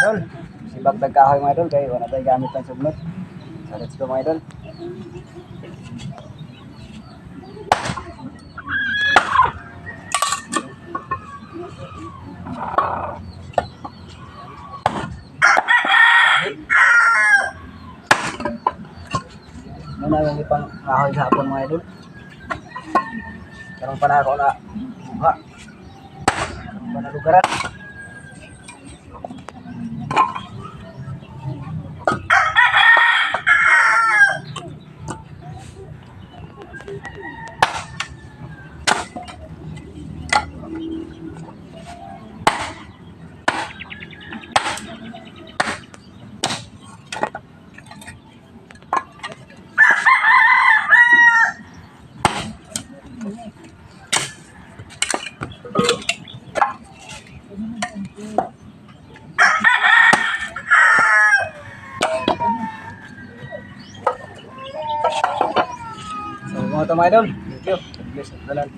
idol. Si Bagdag Kahoy mga idol. Kaya wala tayo gamit ng sugnot. So let's go mga idol. Muna yung ipang kahoy sa hapon mga idol. Karong pa na buha. Karong pa mga ito mga idol. Thank you. Bless. Dalan.